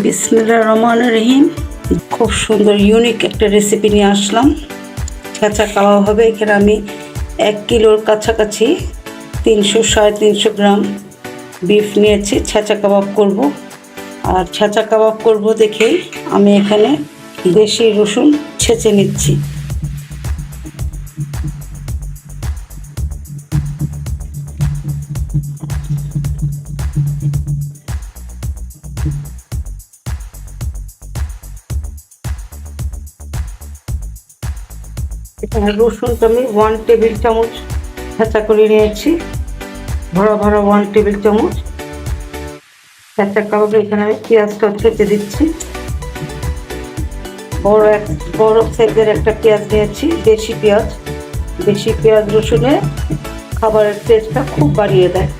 বিসমিল্লা রহমান রহিম। খুব সুন্দর ইউনিক একটা রেসিপি নিয়ে আসলাম। কাঁচা কাবাব হবে, এখানে আমি এক কিলোর কাছাকাছি তিনশো সাড়ে তিনশো গ্রাম বিফ নিয়েছি, ছেঁচা কাবাব করব। আর ছেঁচা কাবাব করব দেখেই আমি এখানে দেশি রসুন ছেঁচে নিচ্ছি। রসুনটা আমি ওয়ান টেবিল চামচ ছেঁচা করে নিয়েছি। ভরা ভরা ওয়ান টেবিল চামচ। ছেঁচা কাবাবে এখানে আমি পেঁয়াজটা ছেঁচে দিচ্ছি। বড় এক, বড় সাইজের একটা পেঁয়াজ নিয়েছি, দেশি পেঁয়াজ। দেশি পেঁয়াজ রসুনে খাবারের টেস্টটা খুব বাড়িয়ে দেয়।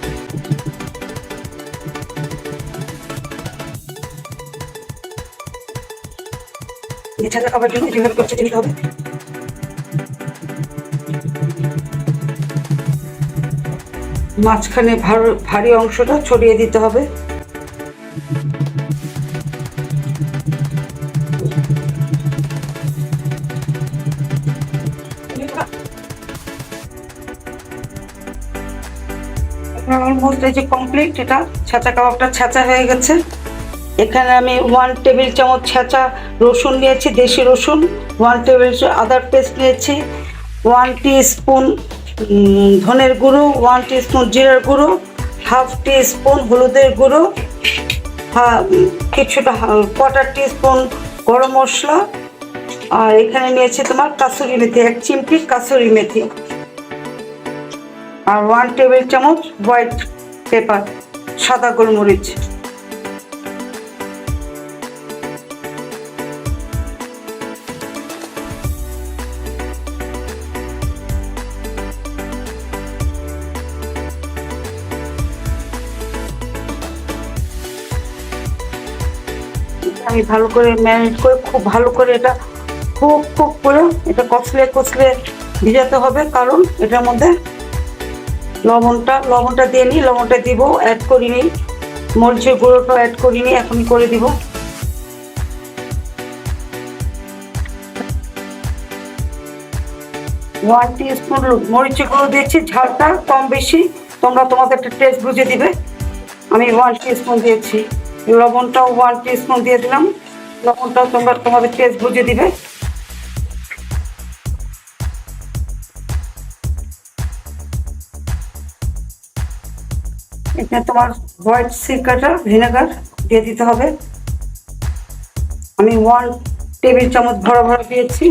এছাড়া খাবার জন্য যেভাবে করছে হবে? মাঝখানে ভার- অংশটা ছড়িয়ে দিতে হবে। অলমোস্ট এই যে কমপ্লিট এটা ছাঁচা কাবাবটা ছাঁচা হয়ে গেছে। এখানে আমি ওয়ান টেবিল চামচ ছাঁচা রসুন নিয়েছি, দেশি রসুন ওয়ান টেবিল আদার পেস্ট নিয়েছি ওয়ান টি স্পুন ধনের গুঁড়ো ওয়ান স্পুন জিরার গুঁড়ো হাফ স্পুন হলুদের গুঁড়ো কিছুটা কোয়ার্টার টি স্পুন গরম মশলা, আর এখানে নিয়েছি তোমার কাসুরি মেথি, এক চিমটি কাসুরি মেথি, আর ওয়ান টেবিল চামচ হোয়াইট পেপার সাদা গোলমরিচ। আমি ভালো করে ম্যারিনেট করে, খুব ভালো করে এটা খুব খুব করে এটা কচলে কচলে ভিজাতে হবে। কারণ এটার মধ্যে লবণটা লবণটা দিয়ে নিই, লবণটা দিব অ্যাড করি নিই মরিচের গুঁড়োটা অ্যাড করি নিই এখনই করে দিব। ওয়ান স্পুন মরিচের গুঁড়ো দিয়েছি, ঝালটা কম বেশি, তোমরা তোমাদের একটা টেস্ট বুঝে দিবে। আমি ওয়ান স্পুন দিয়েছি। লবণটাও ওয়ান টি স্পুন দিয়ে দিলাম। লবণটাও তোমরা তোমাদের টেস্ট বুঝে দিবে। এখানে তোমার হোয়াইট সিরকাটা ভিনেগার দিয়ে দিতে হবে। আমি ওয়ান টেবিল চামচ ভরা ভরা দিয়েছি।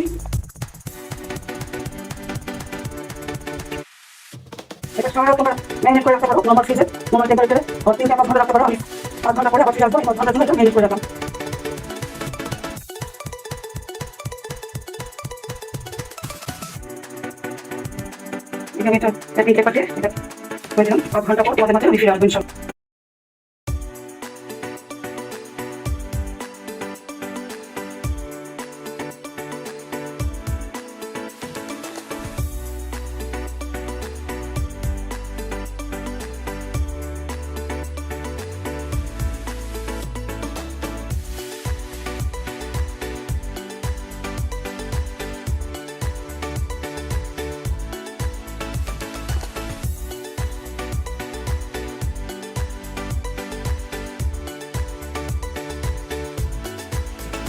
এটা সংগ্রহ তোমরা ম্যানেজ করে রাখতে পারো নর্মাল ফ্রিজে নর্মাল টেম্পারেচারে তিন চার ঘণ্টা রাখতে পারো। আমি পাঁচ ঘণ্টা পরে অফিসে আসব, পাঁচ ঘণ্টার জন্য ম্যানেজ করে রাখলাম এটা দিয়ে এটা করে দিলাম পাঁচ পর তোমাদের মাঝে আমি ফিরে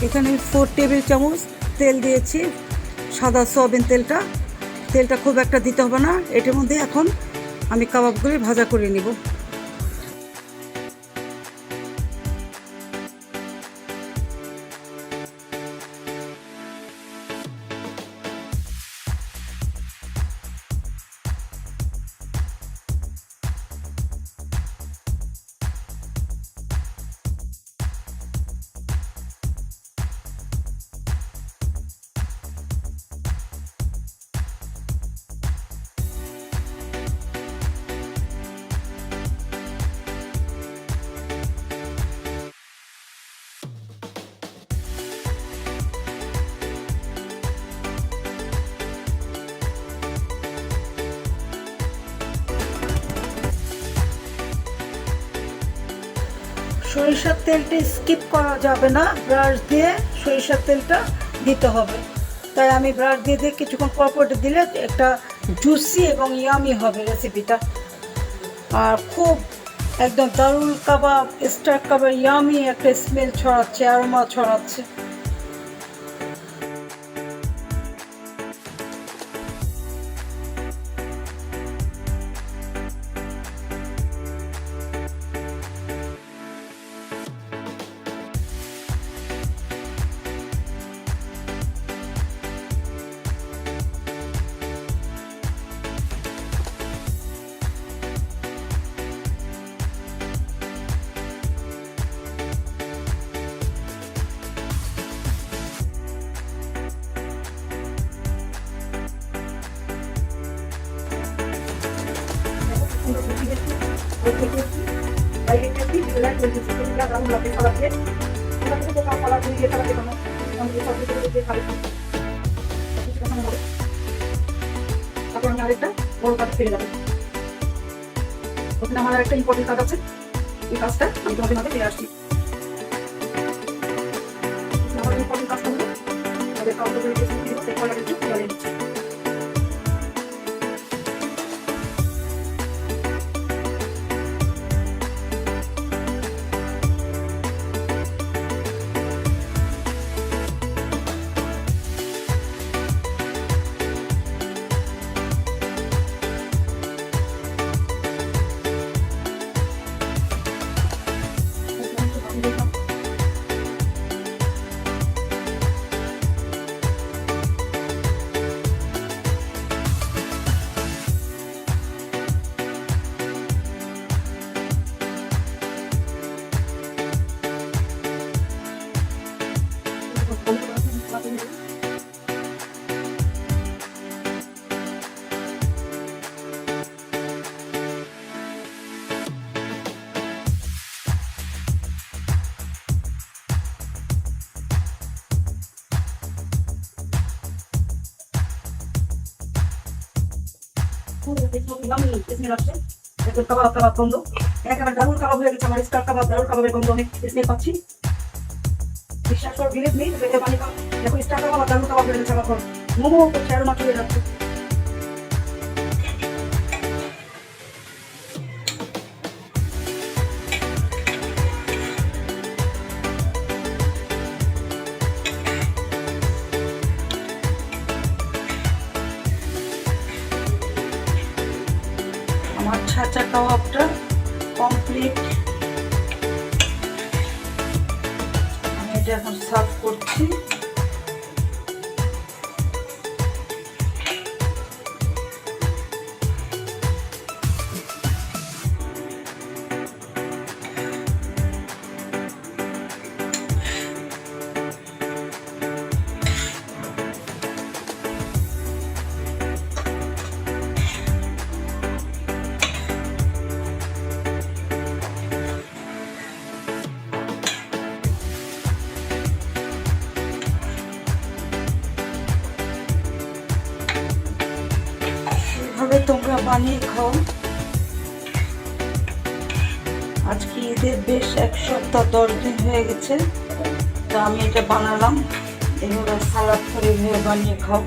এখানে ফোর টেবিল চামচ তেল দিয়েছি, সাদা সয়াবিন তেলটা। তেলটা খুব একটা দিতে হবে না, এটার মধ্যে এখন আমি কাবাবগুলি ভাজা করে নিব। সরিষার তেলটি স্কিপ করা যাবে না। ব্রাশ দিয়ে সরিষার তেলটা দিতে হবে। তাই আমি ব্রাশ দিয়ে দিয়ে কিছুক্ষণ পর পর দিলে একটা জুসি এবং ইয়ামি হবে রেসিপিটা আর খুব একদম দারুল কাবাব স্টার কাবাব ইয়ামি একটা স্মেল ছড়াচ্ছে আরোমা ছড়াচ্ছে। তারপর আমি আরেকটা বড় কাজ ফিরে যাব ওখানে আমার আরেকটা ইম্পর্টেন্ট কাজ আছে এই কাজটা আমি তোমাদের মাঝে ফিরে আসছি আমার ইম্পর্টেন্ট কাজটা হলো সেই কলার দিচ্ছি কাবাব কাবাব স্টার কাবাব দারুণ কাবাবের গন্ধ অনেক স্মেল পাচ্ছি বিশ্বাস কর বিলিভ মি পেটে পানি দেখো স্টার কাবাব দারুণ কাবাব হয়ে গেছে আমার মোমো আরও মাছ হয়ে যাচ্ছে বানিয়ে খাও। আজকে ঈদের বেশ এক সপ্তাহ, দশ দিন হয়ে গেছে। তো আমি এটা বানালাম। এভাবে সালাদ করে এভাবে বানিয়ে খাও।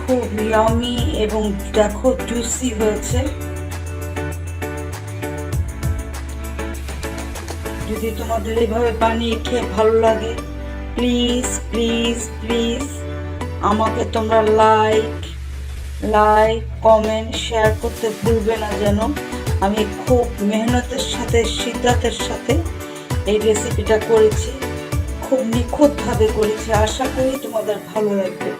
খুব ইয়ামি এবং দেখো জুসি হয়েছে। যদি তোমাদের এইভাবে বানিয়ে খেয়ে ভালো লাগে প্লিজ প্লিজ প্লিজ আমাকে তোমরা লাইক লাইক কমেন্ট শেয়ার করতে ভুলবে না যেন। আমি খুব মেহনতের সাথে সিদ্ধাতের সাথে এই রেসিপিটা করেছি। খুব নিখুঁতভাবে করেছি। আশা করি তোমাদের ভালো লাগবে।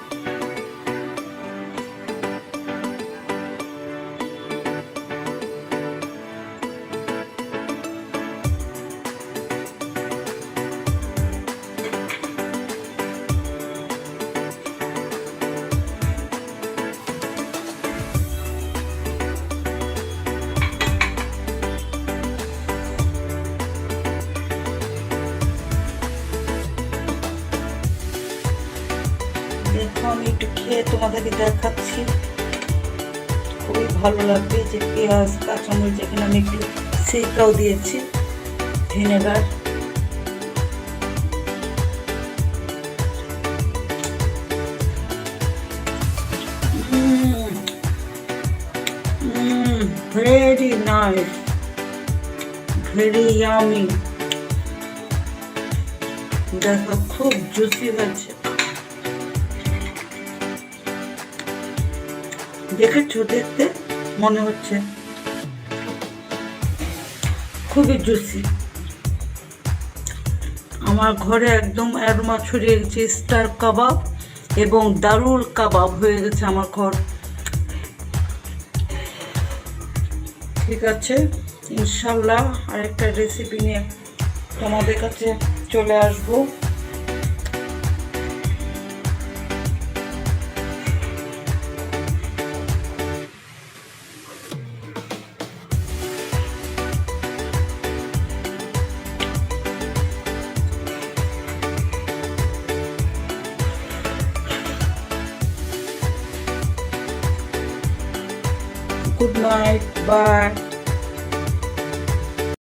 দেখো, আমি একটু খেয়ে তোমাদেরকে দেখাচ্ছি। খুবই ভালো লাগবে যে পেঁয়াজ, কাঁচামরিচ এখানে আমি একটু সিরকাও দিয়েছি, vinegar. Very nice very yummy দেখো, খুব জুসি হয়েছে। দেখেছ, দেখতে মনে হচ্ছে। খুবই জুসি। আমার ঘরে একদম অ্যারোমা ছড়িয়ে গেছে, স্টার কাবাব এবং দারুল কাবাব হয়ে গেছে আমার ঘর। ঠিক আছে, ইনশাল্লাহ আরেকটা রেসিপি নিয়ে তোমাদের কাছে চলে আসব। Bye.